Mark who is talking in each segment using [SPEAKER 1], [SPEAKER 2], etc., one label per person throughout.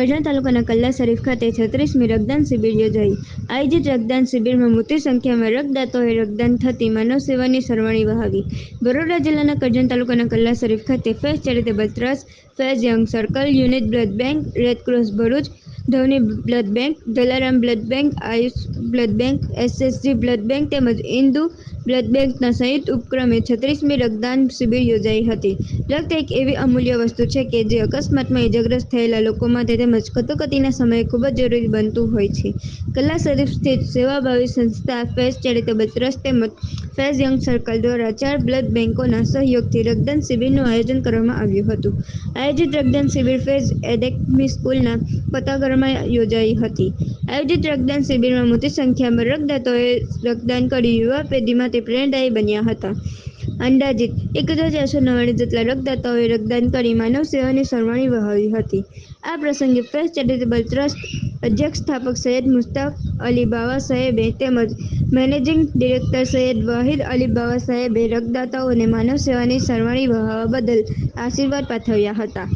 [SPEAKER 1] કરજણ તાલુકાના કલ્લા શરીફ ખાતે છત્રીસમી રક્તદાન શિબિર યોજાઈ. આયોજિત રક્તદાન શિબિરમાં મોટી સંખ્યામાં રક્તદાતાઓએ રક્તદાન થતી માનવ સેવાની સરવાણી વહાવી. બરોડા જિલ્લાના કરજણ તાલુકાના કલ્લા શરીફ ખાતે Faiz charitable trust Faiz young circle, unit blood bank Red Cross Bharuch, Dhwani blood bank, Dalaram blood bank, Ayush blood bank, SSG blood bank તેમજ ઇન્દુ બ્લડ બેંકના સંયુક્ત ઉપક્રમે છત્રીસમી રક્તદાન શિબિર યોજાઈ હતી. રક્ત એક એવી અમૂલ્ય વસ્તુ છે કે જે અકસ્માતમાં ઇજાગ્રસ્ત થયેલા લોકો માટે તેમજ કટોકટીના સમયે ખૂબ જ જરૂરી બનતું હોય છે. કલા શરીફ સ્થિત સેવાભાવી સંસ્થા ફેઝ ચેરિટેબલ ટ્રસ્ટ તેમજ ફેઝ યંગ સર્કલ દ્વારા ચાર બ્લડ બેંકોના સહયોગથી રક્તદાન શિબિરનું આયોજન કરવામાં આવ્યું હતું. આયોજિત રક્તદાન શિબિર ફેઝ એડેકમી સ્કૂલના પતાગરમાં યોજાઈ હતી. આયોજિત રક્તદાન શિબિરમાં મોટી સંખ્યામાં રક્તદાતાઓએ રક્તદાન કરી યુવા પેઢી માટે પ્રેરણાદાયી બન્યા હતા. અંદાજિત એક હજાર ચારસો નવ્વાણું જેટલા રક્તદાતાઓએ રક્તદાન કરી માનવ સેવાની સરવાણી વહાવી હતી. આ પ્રસંગે ફેઝ ચેરિટેબલ ટ્રસ્ટ અધ્યક્ષ સ્થાપક સૈયદ મુસ્તાક અલી બાવા સાહેબે તેમજ મેનેજિંગ ડિરેક્ટર સૈયદ વાહિદ અલી બાવા સાહેબે રક્તદાતાઓને માનવ સેવાની સરવાણી વહાવવા બદલ આશીર્વાદ પાઠવ્યા હતા.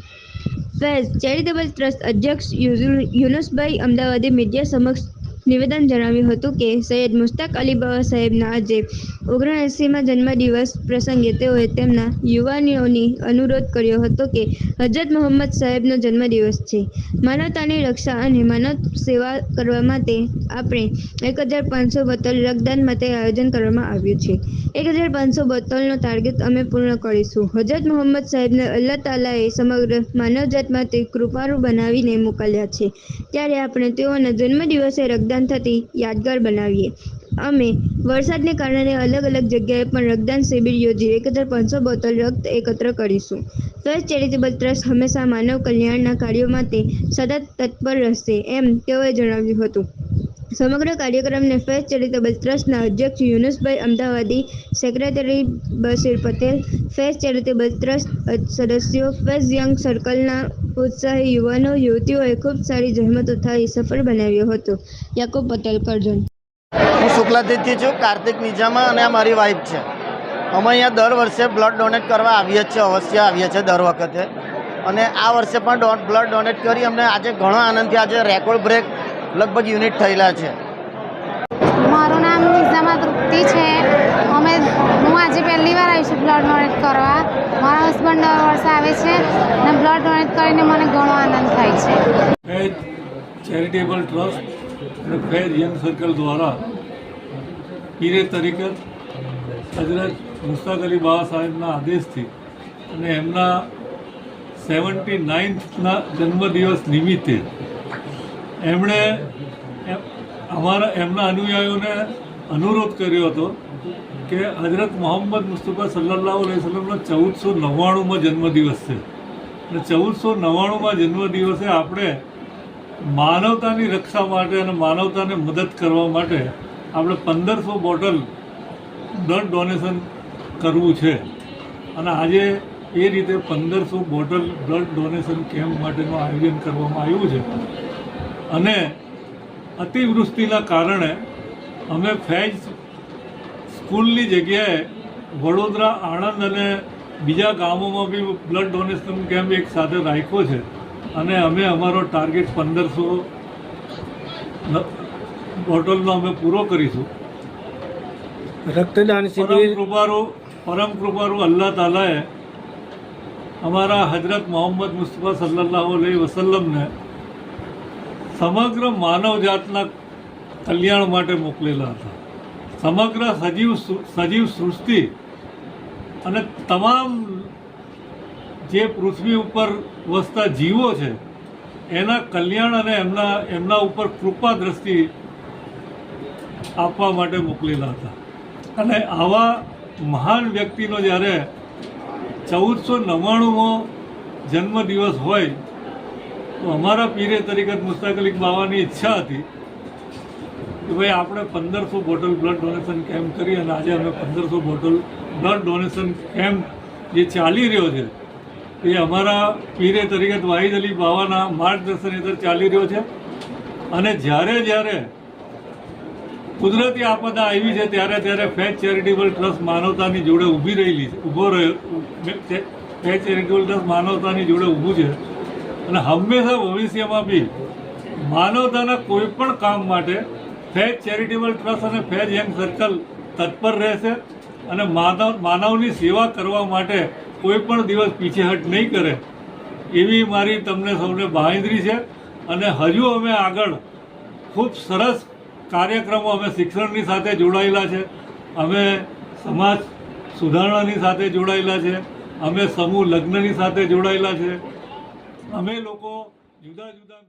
[SPEAKER 1] ફેઝ ચેરિટેબલ ટ્રસ્ટ અધ્યક્ષ યુનુસભાઈ અમદાવાદે મીડિયા સમક્ષ નિવેદન જણાવ્યું હતું કે સૈયદ મુશ્તાક અલી બાબા સાહેબના આજે ઓગણએંસીમાં જન્મદિવસ પ્રસંગે તેઓએ તેમના યુવાનીઓની અનુરોધ કર્યો હતો કે હજરત મોહમ્મદ સાહેબનો જન્મદિવસ છે. માનવતાની રક્ષા અને માનવ સેવા કરવા માટે આપણે એક હજાર પાંચસો બોટલ રક્તદાન માટે આયોજન કરવામાં આવ્યું છે. એક હજાર પાંચસો બોટલનો ટાર્ગેટ અમે પૂર્ણ કરીશું. હજરત મોહમ્મદ સાહેબને અલ્લાહ તાલાએ સમગ્ર માનવજાત માટે કૃપાળુ બનાવીને મોકલ્યા છે. ત્યારે આપણે તેઓના જન્મદિવસે રક્તદાન થતી યાદગાર બનાવીએ. અમે વરસાદને કારણે અલગ અલગ જગ્યાએ પણ રક્તદાન શિબિર યોજી એક હજાર પાંચસો બોટલ રક્ત એકત્ર કરીશું. ફેઝ ચેરિટેબલ ટ્રસ્ટ હંમેશા માનવ કલ્યાણના કાર્યો માટે સતત તત્પર રહેશે, એમ તેઓએ જણાવ્યું હતું. સમગ્ર કાર્યક્રમને ફેઝ ચેરિટેબલ ટ્રસ્ટના અધ્યક્ષ Yunusbhai Amdavadi, secretary Bashir Patel Faiz charitable trust સદસ્યો ફેઝ યંગ સર્કલના ઉત્સાહી યુવાનો, યુવતીઓએ ખૂબ સારી જહેમત ઉઠાવી સફળ બનાવ્યો હતો. યાકુબ પટેલ, કરજણ.
[SPEAKER 2] હું શુક્લાદિત્ય છું, કાર્તિક નિજામા અને આ મારી વાઈફ છે. અમે અહીંયા દર વર્ષે બ્લડ ડોનેટ કરવા આવીએ છીએ, અવશ્ય આવીએ છીએ દર વખતે. અને આ વર્ષે પણ બ્લડ ડોનેટ કરી અમને આજે ઘણો આનંદથી આજે રેકોર્ડ બ્રેક લગભગ યુનિટ થયેલા છે.
[SPEAKER 3] મારું નામ નિઝામા તૃપ્તિ છે. અમે હું આજે પહેલી વાર આવી છું બ્લડ ડોનેટ કરવા. મારા હસબન્ડ દર વર્ષે આવે છે અને બ્લડ ડોનેટ કરીને મને ઘણો આનંદ થાય છે.
[SPEAKER 4] ફેજ ચેરિટેબલ ટ્રસ્ટ અને ફેજ યંગ સર્કલ દ્વારા પીરે તરીકે હજરત મુસ્તાક અલી બાબા સાહેબના આદેશથી અને એમના સેવન્ટી નાઇન્થના જન્મદિવસ નિમિત્તે એમણે એમ- અમારા એમના અનુયાયીઓને અનુરોધ કર્યો હતો કે હજરત મોહમ્મદ મુસ્તફા સલ્લાહ વસલમનો ચૌદસો નવ્વાણુંમાં જન્મદિવસ છે. અને ચૌદસો નવ્વાણુંમાં જન્મદિવસે આપણે માનવતાની રક્ષા માટે અને માનવતાને મદદ કરવા માટે આપણે પંદરસો બોટલ બ્લડ ડોનેશન કરવું છે. અને આજે એ રીતે પંદરસો બોટલ બ્લડ ડોનેશન કેમ્પ માટેનું આયોજન કરવામાં આવ્યું છે. અને અતિવૃષ્ટિના કારણે અમે ફેજ સ્કૂલની જગ્યાએ વડોદરા આણંદ અને બીજા ગામોમાં બી બ્લડ ડોનેશન કેમ્પ એક સાથે રાખ્યો છે. અને અમે અમારો ટાર્ગેટ પંદરસો બોટલનો અમે પૂરો કરીશું.
[SPEAKER 5] રક્તદાન શિબિર
[SPEAKER 4] કૃપારુ પરમ કૃપારુ અલ્લાહ તાલાએ અમારા હજરત મોહમ્મદ મુસ્તફા સલ્લાહ વસલ્લમને સમગ્ર માનવજાતના કલ્યાણ માટે મોકલેલા હતા. સમગ્ર સજીવ સજીવ સૃષ્ટિ અને તમામ જે પૃથ્વી ઉપર વસતા જીવો છે, એના કલ્યાણ અને એમના એમના ઉપર કૃપા દ્રષ્ટિ આપવા માટે મોકલેલા હતા. અને આવા મહાન વ્યક્તિનો જ્યારે ચૌદસો નવ્વાણુંમો જન્મદિવસ હોય તો અમારા પીરે તરીકે મુસ્તાક બાવાની ઈચ્છા હતી કે ભાઈ આપણે પંદરસો બોટલ બ્લડ ડોનેશન કેમ્પ કરી અને આજે અમે પંદરસો બોટલ બ્લડ ડોનેશન કેમ્પ જે ચાલી રહ્યો છે, એ અમારા પીરે તરીકે વાહિદ અલી બાવાના માર્ગદર્શન હેઠળ ચાલી રહ્યો છે. અને જ્યારે જ્યારે કુદરતી આપદા આવી છે, ત્યારે ત્યારે ફેચ ચેરિટેબલ ટ્રસ્ટ માનવતાની જોડે ઊભી રહેલી છે, ઊભો રહ્યો ફેચ ચેરિટેબલ ટ્રસ્ટ માનવતાની જોડે ઊભું છે. અને હંમેશા ભવિષ્યમાં બી માનવતાના કોઈ પણ કામ માટે ફેજ ચેરિટેબલ ટ્રસ્ટ અને ફેજ યંગ સર્કલ તત્પર રહેશે અને માનવ માનવની સેવા કરવા માટે કોઈ પણ દિવસ પીછેહટ નહીં કરે એવી મારી તમને સૌને બાંહેધરી છે. અને હજુ અમે આગળ ખૂબ સરસ કાર્યક્રમો અમે શિક્ષણની સાથે જોડાયેલા છે. અમે સમાજ સુધારણાની સાથે જોડાયેલા છે. અમે સમૂહ લગ્નની સાથે જોડાયેલા છે. અમે લોકો જુદા જુદા